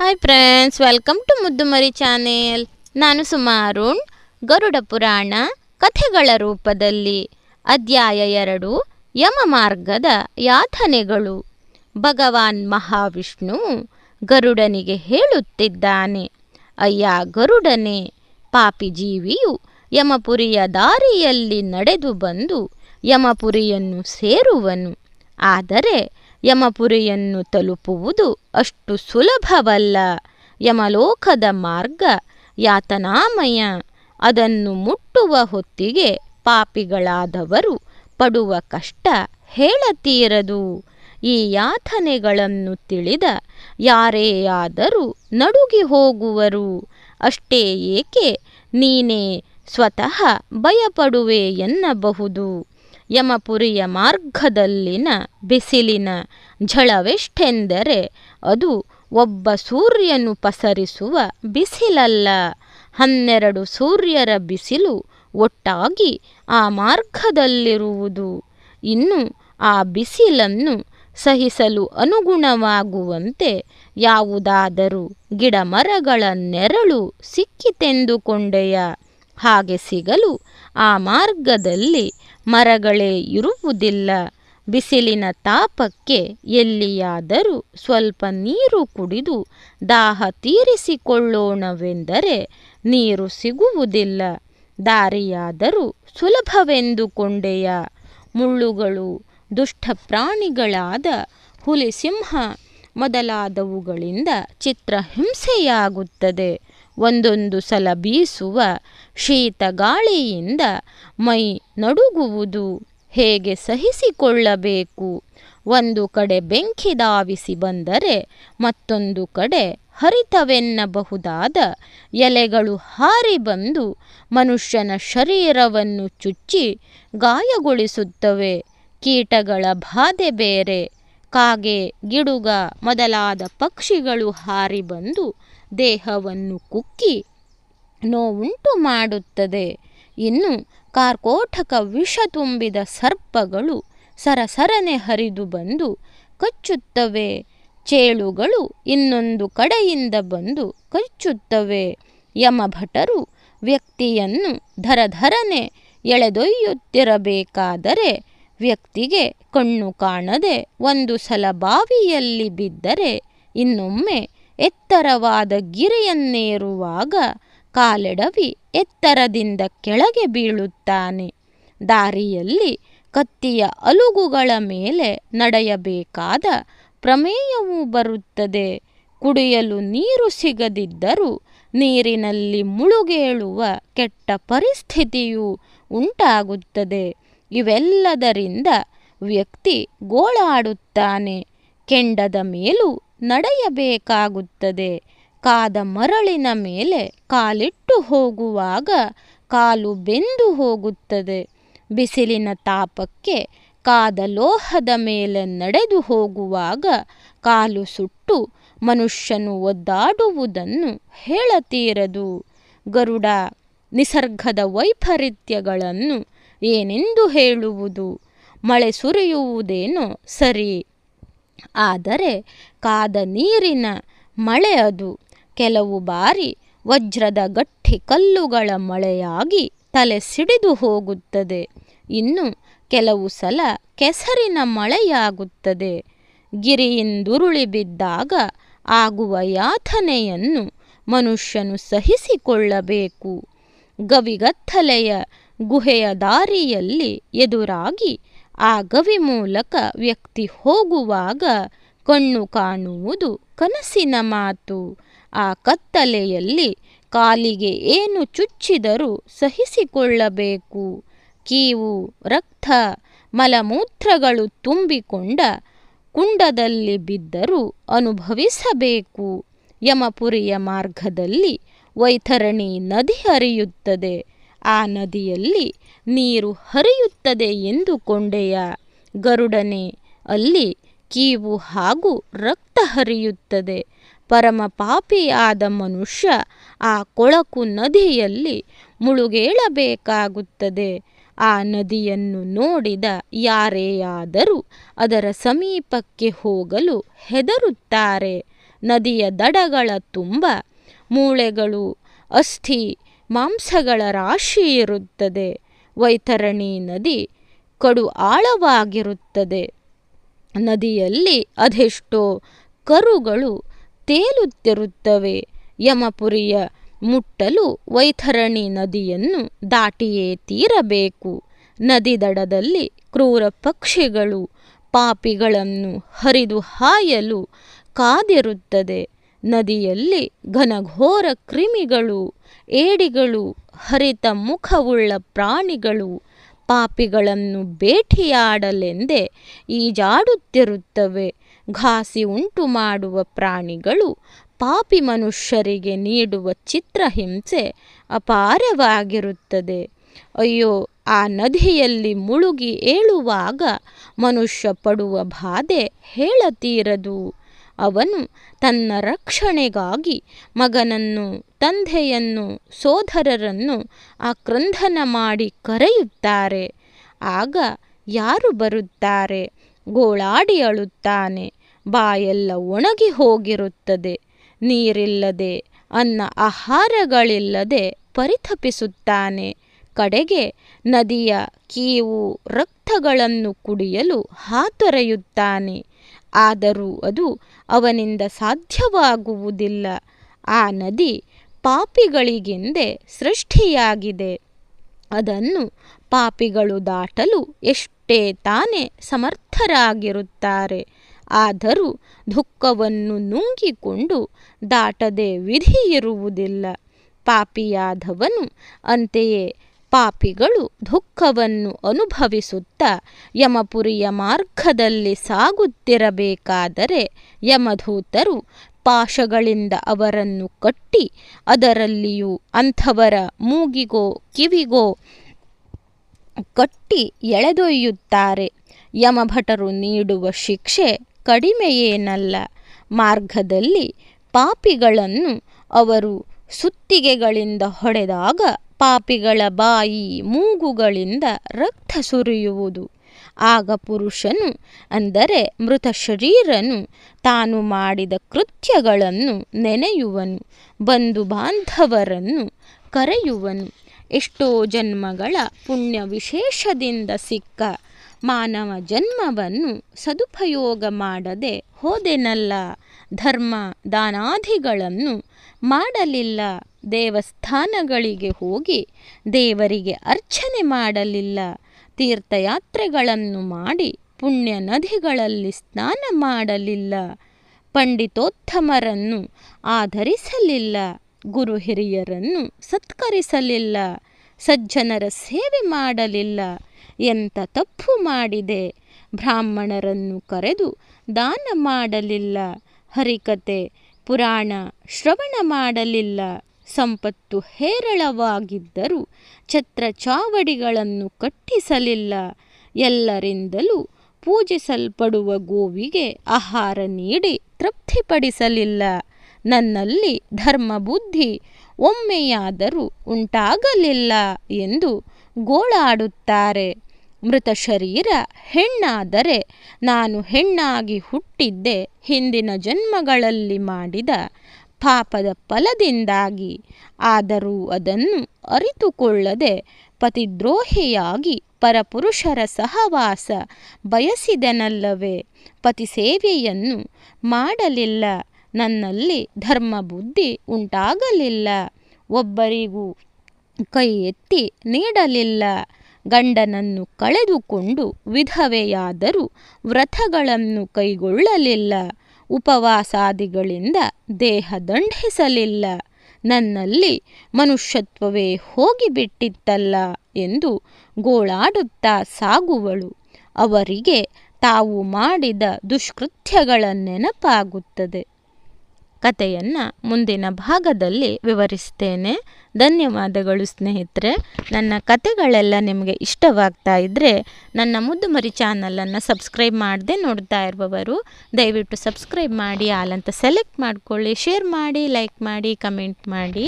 Hi friends welcome to Muddumari channel ನಾನು ಸುಮಾರುಣ್ ಗರುಡ ಪುರಾಣ, ಕಥೆಗಳ ರೂಪದಲ್ಲಿ, ಅಧ್ಯಾಯ ಎರಡು, ಯಮ ಮಾರ್ಗದ ಯಾತನೆಗಳು. ಭಗವಾನ್ ಮಹಾವಿಷ್ಣು ಗರುಡನಿಗೆ ಹೇಳುತ್ತಿದ್ದಾನೆ, ಅಯ್ಯ ಗರುಡನೆ, ಪಾಪಿ ಜೀವಿಯು ಯಮಪುರಿಯ ದಾರಿಯಲ್ಲಿ ನಡೆದು ಬಂದು ಯಮಪುರಿಯನ್ನು ಸೇರುವನು. ಆದರೆ ಯಮಪುರಿಯನ್ನು ತಲುಪುವುದು ಅಷ್ಟು ಸುಲಭವಲ್ಲ. ಯಮಲೋಕದ ಮಾರ್ಗ ಯಾತನಾಮಯ. ಅದನ್ನು ಮುಟ್ಟುವ ಹೊತ್ತಿಗೆ ಪಾಪಿಗಳಾದವರು ಪಡುವ ಕಷ್ಟ ಹೇಳತೀರದು. ಈ ಯಾತನೆಗಳನ್ನು ತಿಳಿದ ಯಾರೇ ಆದರೂ ನಡುಗಿ ಹೋಗುವರು. ಅಷ್ಟೇ ಏಕೆ ನೀನೇ ಸ್ವತಃ ಭಯಪಡುವೆ ಎನ್ನಬಹುದು. ಯಮಪುರಿಯ ಮಾರ್ಗದಲ್ಲಿನ ಬಿಸಿಲಿನ ಝಳವೆಷ್ಟೆಂದರೆ ಅದು ಒಬ್ಬ ಸೂರ್ಯನು ಪಸರಿಸುವ ಬಿಸಿಲಲ್ಲ. ಹನ್ನೆರಡು ಸೂರ್ಯರ ಬಿಸಿಲು ಒಟ್ಟಾಗಿ ಆ ಮಾರ್ಗದಲ್ಲಿರುವುದು. ಇನ್ನು ಆ ಬಿಸಿಲನ್ನು ಸಹಿಸಲು ಅನುಗುಣವಾಗುವಂತೆ ಯಾವುದಾದರೂ ಗಿಡಮರಗಳ ನೆರಳು ಸಿಕ್ಕಿತೆಂದುಕೊಂಡೆಯ? ಹಾಗೆ ಸಿಗಲು ಆ ಮಾರ್ಗದಲ್ಲಿ ಮರಗಳೇ ಇರುವುದಿಲ್ಲ. ಬಿಸಿಲಿನ ತಾಪಕ್ಕೆ ಎಲ್ಲಿಯಾದರೂ ಸ್ವಲ್ಪ ನೀರು ಕುಡಿದು ದಾಹ ತೀರಿಸಿಕೊಳ್ಳೋಣವೆಂದರೆ ನೀರು ಸಿಗುವುದಿಲ್ಲ. ದಾರಿಯಾದರೂ ಸುಲಭವೆಂದುಕೊಂಡೆಯ ಮುಳ್ಳುಗಳು ದುಷ್ಟ ಪ್ರಾಣಿಗಳಾದ ಹುಲಿ ಸಿಂಹ ಮೊದಲಾದವುಗಳಿಂದ ಚಿತ್ರಹಿಂಸೆಯಾಗುತ್ತದೆ. ಒಂದೊಂದು ಸಲ ಬೀಸುವ ಶೀತ ಗಾಳಿಯಿಂದ ಮೈ ನಡುಗುವುದು ಹೇಗೆ ಸಹಿಸಿಕೊಳ್ಳಬೇಕು? ಒಂದು ಕಡೆ ಬೆಂಕಿ ಧಾವಿಸಿ ಬಂದರೆ ಮತ್ತೊಂದು ಕಡೆ ಹರಿತವೆನ್ನಬಹುದಾದ ಎಲೆಗಳು ಹಾರಿ ಬಂದು ಮನುಷ್ಯನ ಶರೀರವನ್ನು ಚುಚ್ಚಿ ಗಾಯಗೊಳಿಸುತ್ತವೆ. ಕೀಟಗಳ ಬಾಧೆ ಬೇರೆ. ಕಾಗೆ, ಗಿಡುಗ ಮೊದಲಾದ ಪಕ್ಷಿಗಳು ಹಾರಿ ಬಂದು ದೇಹವನ್ನು ಕುಕ್ಕಿ ನೋವುಂಟು ಮಾಡುತ್ತದೆ. ಇನ್ನು ಕಾರ್ಕೋಟಕ ವಿಷ ತುಂಬಿದ ಸರ್ಪಗಳು ಸರಸರನೆ ಹರಿದು ಬಂದು ಕಚ್ಚುತ್ತವೆ. ಚೇಳುಗಳು ಇನ್ನೊಂದು ಕಡೆಯಿಂದ ಬಂದು ಕಚ್ಚುತ್ತವೆ. ಯಮಭಟರು ವ್ಯಕ್ತಿಯನ್ನು ಧರಧರನೆ ಎಳೆದೊಯ್ಯುತ್ತಿರಬೇಕಾದರೆ ವ್ಯಕ್ತಿಗೆ ಕಣ್ಣು ಕಾಣದೆ ಒಂದು ಸಲ ಬಾವಿಯಲ್ಲಿ ಬಿದ್ದರೆ ಇನ್ನೊಮ್ಮೆ ಎತ್ತರವಾದ ಗಿರಿಯನ್ನೇರುವಾಗ ಕಾಲೆಡವಿ ಎತ್ತರದಿಂದ ಕೆಳಗೆ ಬೀಳುತ್ತಾನೆ. ದಾರಿಯಲ್ಲಿ ಕತ್ತಿಯ ಅಲುಗುಗಳ ಮೇಲೆ ನಡೆಯಬೇಕಾದ ಪ್ರಮೇಯವೂ ಬರುತ್ತದೆ. ಕುಡಿಯಲು ನೀರು ಸಿಗದಿದ್ದರೂ ನೀರಿನಲ್ಲಿ ಮುಳುಗೇಳುವ ಕೆಟ್ಟ ಪರಿಸ್ಥಿತಿಯು ಉಂಟಾಗುತ್ತದೆ. ಇವೆಲ್ಲದರಿಂದ ವ್ಯಕ್ತಿ ಗೋಳಾಡುತ್ತಾನೆ. ಕೆಂಡದ ಮೇಲೂ ನಡೆಯಬೇಕಾಗುತ್ತದೆ. ಕಾದ ಮರಳಿನ ಮೇಲೆ ಕಾಲಿಟ್ಟು ಹೋಗುವಾಗ ಕಾಲು ಬೆಂದು ಹೋಗುತ್ತದೆ. ಬಿಸಿಲಿನ ತಾಪಕ್ಕೆ ಕಾದ ಲೋಹದ ಮೇಲೆ ನಡೆದು ಹೋಗುವಾಗ ಕಾಲು ಸುಟ್ಟು ಮನುಷ್ಯನು ಒದ್ದಾಡುವುದನ್ನು ಹೇಳತೀರದು. ಗರುಡ, ನಿಸರ್ಗದ ವೈಪರೀತ್ಯಗಳನ್ನು ಏನೆಂದು ಹೇಳುವುದು? ಮಳೆ ಸುರಿಯುವುದೇನೋ ಸರಿ. ಆದರೆ ಕಾದ ನೀರಿನ ಮಳೆ ಅದು. ಕೆಲವು ಬಾರಿ ವಜ್ರದ ಗಟ್ಟಿ ಕಲ್ಲುಗಳ ಮಳೆಯಾಗಿ ತಲೆ ಸಿಡಿದು ಹೋಗುತ್ತದೆ. ಇನ್ನು ಕೆಲವು ಸಲ ಕೆಸರಿನ ಮಳೆಯಾಗುತ್ತದೆ. ಗಿರಿಯಿಂದುರುಳಿ ಬಿದ್ದಾಗ ಆಗುವ ಯಾತನೆಯನ್ನು ಮನುಷ್ಯನು ಸಹಿಸಿಕೊಳ್ಳಬೇಕು. ಗವಿಗತ್ತಲೆಯ ಗುಹೆಯ ದಾರಿಯಲ್ಲಿ ಎದುರಾಗಿ ಆ ಗವಿ ಮೂಲಕ ವ್ಯಕ್ತಿ ಹೋಗುವಾಗ ಕಣ್ಣು ಕಾಣುವುದು ಕನಸಿನ ಮಾತು. ಆ ಕತ್ತಲೆಯಲ್ಲಿ ಕಾಲಿಗೆ ಏನು ಚುಚ್ಚಿದರೂ ಸಹಿಸಿಕೊಳ್ಳಬೇಕು. ಕೀವು, ರಕ್ತ, ಮಲಮೂತ್ರಗಳು ತುಂಬಿಕೊಂಡ ಕುಂಡದಲ್ಲಿ ಬಿದ್ದರೂ ಅನುಭವಿಸಬೇಕು. ಯಮಪುರಿಯ ಮಾರ್ಗದಲ್ಲಿ ವೈತರಣಿ ನದಿ ಹರಿಯುತ್ತದೆ. ಆ ನದಿಯಲ್ಲಿ ನೀರು ಹರಿಯುತ್ತದೆ ಎಂದುಕೊಂಡೆಯ. ಗರುಡನೆ, ಅಲ್ಲಿ ಕೀವು ಹಾಗೂ ರಕ್ತ ಹರಿಯುತ್ತದೆ. ಪರಮ ಪಾಪಿಯಾದ ಮನುಷ್ಯ ಆ ಕೊಳಕು ನದಿಯಲ್ಲಿ ಮುಳುಗೇಳಬೇಕಾಗುತ್ತದೆ. ಆ ನದಿಯನ್ನು ನೋಡಿದ ಯಾರೇ ಆದರೂ ಅದರ ಸಮೀಪಕ್ಕೆ ಹೋಗಲು ಹೆದರುತ್ತಾರೆ. ನದಿಯ ದಡಗಳ ತುಂಬ, ಮೂಳೆಗಳು ಅಸ್ಥಿ ಮಾಂಸಗಳ ರಾಶಿ ಇರುತ್ತದೆ. ವೈತರಣಿ ನದಿ ಕಡು ಆಳವಾಗಿರುತ್ತದೆ. ನದಿಯಲ್ಲಿ ಅದೆಷ್ಟೋ ಕರುಗಳು ತೇಲುತ್ತಿರುತ್ತವೆ. ಯಮಪುರಿಯ ಮುಟ್ಟಲು ವೈತರಣಿ ನದಿಯನ್ನು ದಾಟಿಯೇ ತೀರಬೇಕು. ನದಿ ದಡದಲ್ಲಿ ಕ್ರೂರ ಪಕ್ಷಿಗಳು ಪಾಪಿಗಳನ್ನು ಹರಿದು ಹಾಯಲು ಕಾದಿರುತ್ತದೆ. ನದಿಯಲ್ಲಿ ಘನಘೋರ ಕ್ರಿಮಿಗಳು, ಏಡಿಗಳು, ಹರಿತ ಮುಖವುಳ್ಳ ಪ್ರಾಣಿಗಳು ಪಾಪಿಗಳನ್ನು ಭೇಟಿಯಾಡಲೆಂದೇ ಈಜಾಡುತ್ತಿರುತ್ತವೆ. ಘಾಸಿ ಉಂಟು ಮಾಡುವ ಪ್ರಾಣಿಗಳು ಪಾಪಿ ಮನುಷ್ಯರಿಗೆ ನೀಡುವ ಚಿತ್ರಹಿಂಸೆ ಅಪಾರವಾಗಿರುತ್ತದೆ. ಅಯ್ಯೋ, ಆ ನದಿಯಲ್ಲಿ ಮುಳುಗಿ ಏಳುವಾಗ ಮನುಷ್ಯ ಪಡುವ ಬಾಧೆ ಹೇಳತೀರದು. ಅವನು ತನ್ನ ರಕ್ಷಣೆಗಾಗಿ ಮಗನನ್ನು, ತಂದೆಯನ್ನು, ಸೋದರರನ್ನು ಆಕ್ರಂದನ ಮಾಡಿ ಕರೆಯುತ್ತಾರೆ. ಆಗ ಯಾರು ಬರುತ್ತಾರೆ? ಗೋಳಾಡಿ ಅಳುತ್ತಾನೆ. ಬಾಯೆಲ್ಲ ಒಣಗಿ ಹೋಗಿರುತ್ತದೆ. ನೀರಿಲ್ಲದೆ, ಅನ್ನ ಆಹಾರಗಳಿಲ್ಲದೆ ಪರಿತಪಿಸುತ್ತಾನೆ. ಕಡೆಗೆ ನದಿಯ ಕೀವು ರಕ್ತಗಳನ್ನು ಕುಡಿಯಲು ಹಾತೊರೆಯುತ್ತಾನೆ. ಆದರೂ ಅದು ಅವನಿಂದ ಸಾಧ್ಯವಾಗುವುದಿಲ್ಲ. ಆ ನದಿ ಪಾಪಿಗಳಿಗೆಂದೇ ಸೃಷ್ಟಿಯಾಗಿದೆ. ಅದನ್ನು ಪಾಪಿಗಳು ದಾಟಲು ಎಷ್ಟೇ ತಾನೇ ಸಮರ್ಥರಾಗಿರುತ್ತಾರೆ. ಆದರೂ ದುಃಖವನ್ನು ನುಂಗಿಕೊಂಡು ದಾಟದೆ ವಿಧಿಯಿರುವುದಿಲ್ಲ ಪಾಪಿಯಾದವನು ಅಂತೆಯೇ ಪಾಪಿಗಳು ದುಃಖವನ್ನು ಅನುಭವಿಸುತ್ತಾ ಯಮಪುರಿಯ ಮಾರ್ಗದಲ್ಲಿ ಸಾಗುತ್ತಿರಬೇಕಾದರೆ ಯಮಧೂತರು ಪಾಶಗಳಿಂದ ಅವರನ್ನು ಕಟ್ಟಿ ಅದರಲ್ಲಿಯೂ ಅಂಥವರ ಮೂಗಿಗೋ ಕಿವಿಗೋ ಕಟ್ಟಿ ಎಳೆದೊಯ್ಯುತ್ತಾರೆ. ಯಮಭಟರು ನೀಡುವ ಶಿಕ್ಷೆ ಕಡಿಮೆಯೇನಲ್ಲ. ಮಾರ್ಗದಲ್ಲಿ ಪಾಪಿಗಳನ್ನು ಅವರು ಸುತ್ತಿಗೆಗಳಿಂದ ಹೊಡೆದಾಗ ಪಾಪಿಗಳ ಬಾಯಿ ಮೂಗುಗಳಿಂದ ರಕ್ತ ಸುರಿಯುವುದು. ಆಗ ಪುರುಷನು, ಅಂದರೆ ಮೃತ ಶರೀರನು, ತಾನು ಮಾಡಿದ ಕೃತ್ಯಗಳನ್ನು ನೆನೆಯುವನು, ಬಂಧು ಬಾಂಧವರನ್ನು ಕರೆಯುವನು. ಎಷ್ಟೋ ಜನ್ಮಗಳ ಪುಣ್ಯ ವಿಶೇಷದಿಂದ ಸಿಕ್ಕ ಮಾನವ ಜನ್ಮವನ್ನು ಸದುಪಯೋಗ ಮಾಡದೆ ಹೋದೆನಲ್ಲ, ಧರ್ಮ ದಾನಾದಿಗಳನ್ನು ಮಾಡಲಿಲ್ಲ. ದೇವಸ್ಥಾನಗಳಿಗೆ ಹೋಗಿ ದೇವರಿಗೆ ಅರ್ಚನೆ ಮಾಡಲಿಲ್ಲ. ತೀರ್ಥಯಾತ್ರೆಗಳನ್ನು ಮಾಡಿ ಪುಣ್ಯ ನದಿಗಳಲ್ಲಿ ಸ್ನಾನ ಮಾಡಲಿಲ್ಲ. ಪಂಡಿತೋತ್ತಮರನ್ನು ಆಧರಿಸಲಿಲ್ಲ. ಗುರು ಹಿರಿಯರನ್ನು ಸತ್ಕರಿಸಲಿಲ್ಲ. ಸಜ್ಜನರ ಸೇವೆ ಮಾಡಲಿಲ್ಲ. ಎಂಥ ತಪ್ಪು ಮಾಡಿದೆ. ಬ್ರಾಹ್ಮಣರನ್ನು ಕರೆದು ದಾನ ಮಾಡಲಿಲ್ಲ. ಹರಿಕತೆ ಪುರಾಣ ಶ್ರವಣ ಮಾಡಲಿಲ್ಲ. ಸಂಪತ್ತು ಹೇರಳವಾಗಿದ್ದರೂ ಛತ್ರ ಚಾವಡಿಗಳನ್ನು ಕಟ್ಟಿಸಲಿಲ್ಲ. ಎಲ್ಲರಿಂದಲೂ ಪೂಜಿಸಲ್ಪಡುವ ಗೋವಿಗೆ ಆಹಾರ ನೀಡಿ ತೃಪ್ತಿಪಡಿಸಲಿಲ್ಲ. ನನ್ನಲ್ಲಿ ಧರ್ಮ ಬುದ್ಧಿ ಒಮ್ಮೆಯಾದರೂ ಉಂಟಾಗಲಿಲ್ಲ ಎಂದು ಗೋಳಾಡುತ್ತಾರೆ. ಮೃತ ಶರೀರ ಹೆಣ್ಣಾದರೆ ನಾನು ಹೆಣ್ಣಾಗಿ ಹುಟ್ಟಿದ್ದೆ ಹಿಂದಿನ ಜನ್ಮಗಳಲ್ಲಿ ಮಾಡಿದ ಪಾಪದ ಫಲದಿಂದಾಗಿ. ಆದರೂ ಅದನ್ನು ಅರಿತುಕೊಳ್ಳದೆ ಪತಿದ್ರೋಹಿಯಾಗಿ ಪರಪುರುಷರ ಸಹವಾಸ ಬಯಸಿದನಲ್ಲವೇ? ಪತಿ ಸೇವೆಯನ್ನು ಮಾಡಲಿಲ್ಲ. ನನ್ನಲ್ಲಿ ಧರ್ಮ ಬುದ್ಧಿ ಉಂಟಾಗಲಿಲ್ಲ. ಒಬ್ಬರಿಗೂ ಕೈ ಎತ್ತಿ ನೀಡಲಿಲ್ಲ. ಗಂಡನನ್ನು ಕಳೆದುಕೊಂಡು ವಿಧವೆಯಾದರೂ ವ್ರತಗಳನ್ನು ಕೈಗೊಳ್ಳಲಿಲ್ಲ. ಉಪವಾಸಾದಿಗಳಿಂದ ದೇಹ ದಂಡಿಸಲಿಲ್ಲ. ನನ್ನಲ್ಲಿ ಮನುಷ್ಯತ್ವವೇ ಹೋಗಿಬಿಟ್ಟಿತ್ತಲ್ಲ ಎಂದು ಗೋಳಾಡುತ್ತಾ ಸಾಗುವಳು. ಅವರಿಗೆ ತಾವು ಮಾಡಿದ ದುಷ್ಕೃತ್ಯಗಳ ನೆನಪಾಗುತ್ತದೆ. ಕಥೆಯನ್ನು ಮುಂದಿನ ಭಾಗದಲ್ಲಿ ವಿವರಿಸ್ತೇನೆ. ಧನ್ಯವಾದಗಳು ಸ್ನೇಹಿತರೆ. ನನ್ನ ಕತೆಗಳೆಲ್ಲ ನಿಮಗೆ ಇಷ್ಟವಾಗ್ತಾ ಇದ್ದರೆ ನನ್ನ ಮುದ್ದು ಮರಿ ಚಾನಲನ್ನು ಸಬ್ಸ್ಕ್ರೈಬ್ ಮಾಡದೆ ನೋಡ್ತಾ ಇರುವವರು, ದಯವಿಟ್ಟು ಸಬ್ಸ್ಕ್ರೈಬ್ ಮಾಡಿ ಆಲಂತ ಸೆಲೆಕ್ಟ್ ಮಾಡಿಕೊಳ್ಳಿ, ಶೇರ್ ಮಾಡಿ, ಲೈಕ್ ಮಾಡಿ, ಕಮೆಂಟ್ ಮಾಡಿ.